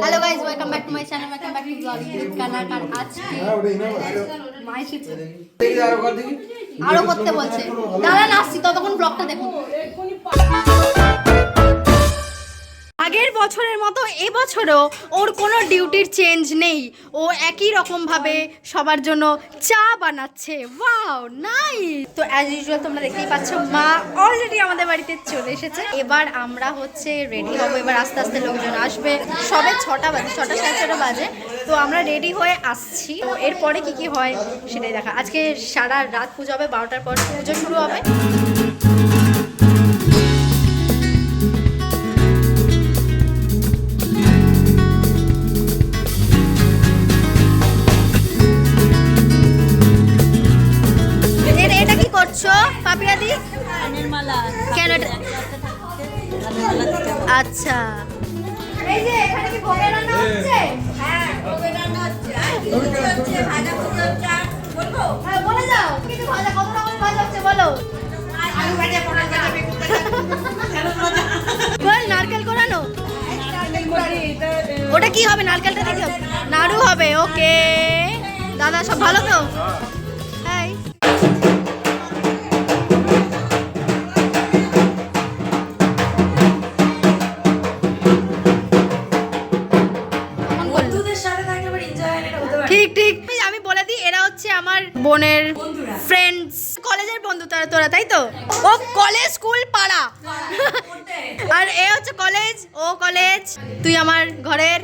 Hello guys welcome back to my channel welcome back to blog with কানাকার আজকে হ্যাঁ। আরও করতে বলছে। দাঁড়ান আসছি ততক্ষণ ব্লগটা দেখুন আগের বছরের মতো এবছরও ওর কোনো ডিউটির চেঞ্জ নেই। ও একই রকমভাবে সবার জন্য চা বানাচ্ছে। ওয়াও নাই তো অ্যাজ ইউজুয়াল তোমরা দেখতেই পাচ্ছ, মা অলরেডি আমাদের বাড়িতে চলে এসেছে। এবার আমরা হচ্ছে রেডি হব। এবার আস্তে আস্তে লোকজন আসবে। সবে ছটা বাজে, ছটা সাড়ে ছটা বাজে। তো আমরা রেডি হয়ে আসছি। তো এরপরে কি কি হয় সেটাই দেখা। আজকে সারা রাত পুজো হবে, বারোটার পর পুজো শুরু হবে। কেন আচ্ছা। এই যে এখানে কি ভোগের রান্না হচ্ছে? হ্যাঁ ভোগের রান্না হচ্ছে। হ্যাঁ বলে যাও কি কি ভাজা কত রকমের ভাজা হচ্ছে বলো। বল নারকেল কোরানো? ওটা কি হবে? নারকেলটা হবে নাড়ু হবে ওকে। দাদা সব ভালো তো? আমার বোনের ফ্রেন্ডস কলেজের বন্ধু তারা তোরা তাই তো? ও কলেজ স্কুল পাড়া। আর এ হচ্ছে কলেজ ও কলেজ তুই আমার ঘরের।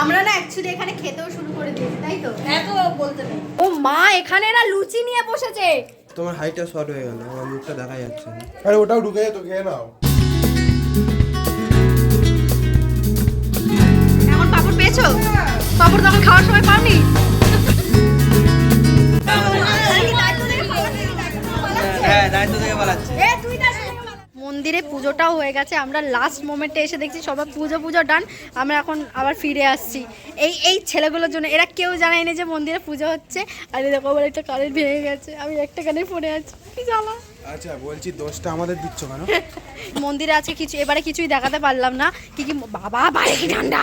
আমরা না অ্যাকচুয়ালি এখানে খেতেও শুরু করে দিয়েছি তাই তো? এত বলতে ও মা এখানে না লুচি নিয়ে বসেছে। তোমার হাইটটা শর্ট হয়ে গেল আমার মুখটা দেখা যাচ্ছে আরে ওটাও ঢুকে খেয়ে নাও। এখন পাপড় পেয়েছ? পাপড় তখন খাওয়ার সময় পাওনি। পুজোটাও হয়ে গেছে। আমরা লাস্ট মোমেন্টে এসে দেখছি সবাই পুজো পুজো ডান আমরা এখন আবার ফিরে আসছি। এই এই ছেলেগুলোর জন্য এরা কেউ জানায় না যে মন্দিরে পুজো হচ্ছে। আর এই দেখো আবার একটা কানের ভেঙে গেছে। আমি একটা কানের পড়ে আছি। কি জ্বালা। আচ্ছা বলছি দোষটা আমাদের দিচ্ছ কেন? মন্দিরে আছে কিছু এবারে কিছুই দেখাতে পারলাম না। কি কি বাবা বাইরে কি ঠান্ডা?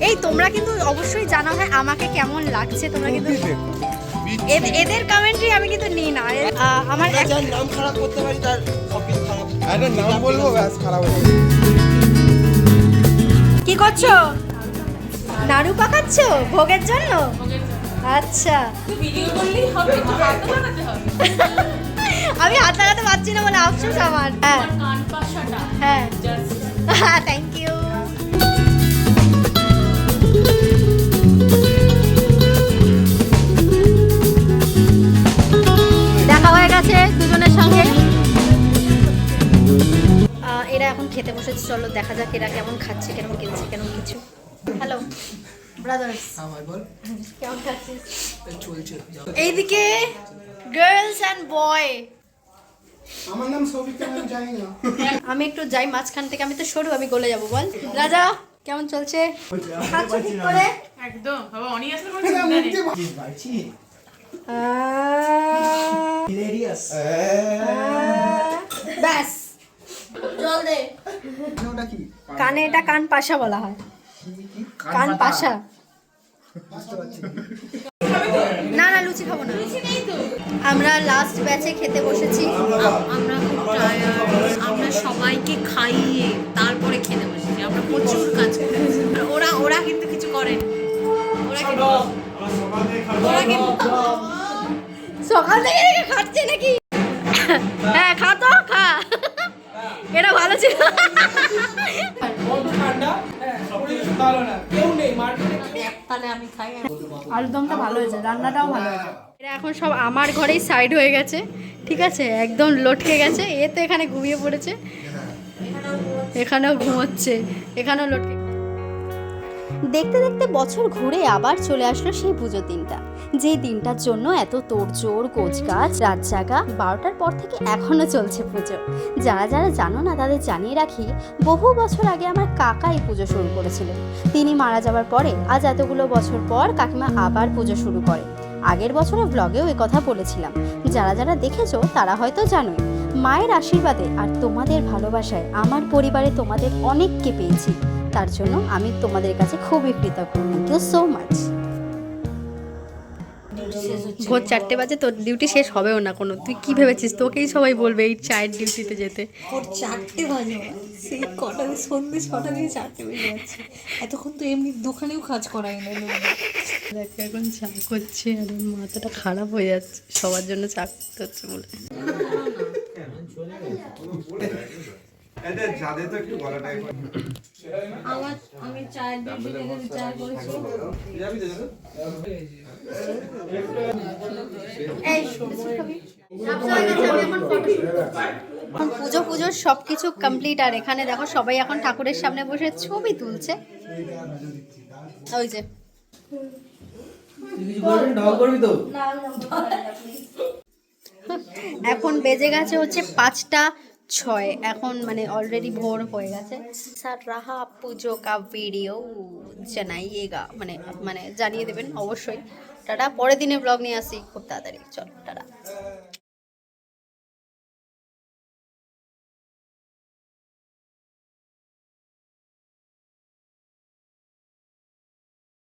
এই তোমরা কিন্তু অবশ্যই জানাবে আমাকে কেমন লাগছে। তোমরা কিন্তু এদ- এদের কমেন্ট্রি আমি কিন্তু নিই না। আমার নাম খারাপ করতে পারি তার একটা নাম বলব ব্যাস খারাপ হয়ে কি করছ? নাড়ু পাকাচ্ছো? ভোগের জন্য? আচ্ছা। ভিডিও করলেই হবে তো হাতে বানাতে হবে আমি হাত লাগাতে পারছি না বলে আফসোস আমার। হ্যাঁ। হ্যাঁ। হ্যাঁ থ্যাংক ইউ খেতে বসেছে চলো দেখা যাক এরা কেমন খাচ্ছে কেমন কিনছে কেমন কিছু। হ্যালো ব্রাদার্স আমার বল। কেমন খাচ্ছিস এইদিকে গার্লস অ্যান্ড বয় আমার নাম সৌভিক আমি জানি না। আমি একটু যাই মাঝখান থেকে আমি তো সরু আমি গলে যাব বল। রাজা কেমন চলছে? করে? একদম বাবা অনি আসলে মুখ দিয়ে ব্যাস। জল দে। ওটা কি? কানে এটা কান পাশা বলা হয়। কান পাশা। না না লুচি খাব না। আমরা লাস্ট ব্যাচে খেতে বসেছি। আমরা খুব। টায়ার্ড আমরা সবাইকে খাইয়ে তারপরে খেতে বসেছি। আমরা প্রচুর কাজ করেছি। ওরা ওরা কিন্তু কিছু করেনি। ওরা কিন্তু ওরা কিন্তু সকাল থেকে খাচ্ছে নাকি? হ্যাঁ খা তো খা এটা ভালো ছিল। তাহলে আমি খাই আলুদমটা ভালো হয়েছে রান্নাটাও ভালো হয়েছে। এরা এখন সব আমার ঘরেই সাইড হয়ে গেছে ঠিক আছে? একদম লটকে গেছে এ তো এখানে ঘুমিয়ে পড়েছে। এখানেও ঘুমোচ্ছে এখানেও লটকে দেখতে দেখতে বছর ঘুরে আবার চলে আসলো সেই পুজোর দিনটা। যে দিনটার জন্য এত তোড়জোড়, গোছগাছ রাত জাগা বারোটার পর থেকে এখনও চলছে পুজো। যারা যারা জানো না, তাদের জানিয়ে রাখি, বহু বছর আগে আমার কাকা এই পুজো শুরু করেছিলেন তিনি মারা যাওয়ার পরে আজ এতগুলো বছর পর কাকিমা আবার পুজো শুরু করে। আগের বছরের ব্লগেও কথা বলেছিলাম। যারা যারা দেখেছ, তারা হয়তো জানোই, মায়ের আশীর্বাদে আর তোমাদের ভালোবাসায় আমার পরিবারে তোমাদের অনেককে পেয়েছি। তার জন্য আমি তোমাদের কাছে খুবই কৃতজ্ঞ। থ্যাংক ইউ সো মাচ ভোর চারটে বাজে তোর ডিউটি শেষ হবেও না কোনো। তুই কি ভেবেছিস? তোকেই সবাই বলবে এই চায়ের ডিউটিতে যেতে। ওর চারটে বাজে। সেই কটা সন্ধ্যে ছটা থেকে চারটে বেজে যাচ্ছে। এতক্ষণ তো এমনি দোকানেও কাজ করাই না দেখ এখন চা করছে আর মাথাটা খারাপ হয়ে যাচ্ছে। সবার জন্য চা করতে হচ্ছে বলে। যাদের তো একটু গলাটাই পুজো পুজো সব কিছু কমপ্লিট আর এখানে দেখো সবাই এখন ঠাকুরের সামনে বসে ছবি তুলছে। ওই যে। এখন বেজে গেছে হচ্ছে পাঁচটা ছয়, এখন মানে অলরেডি ভোর হয়ে গেছে। স্যার, রাহা পুজো কা ভিডিও জানাইয়েগা মানে মানে জানিয়ে দেবেন অবশ্যই। টাটা, পরের দিনে ব্লগ নিয়ে আসি, খুব তাড়াতাড়ি। চল, টাটা।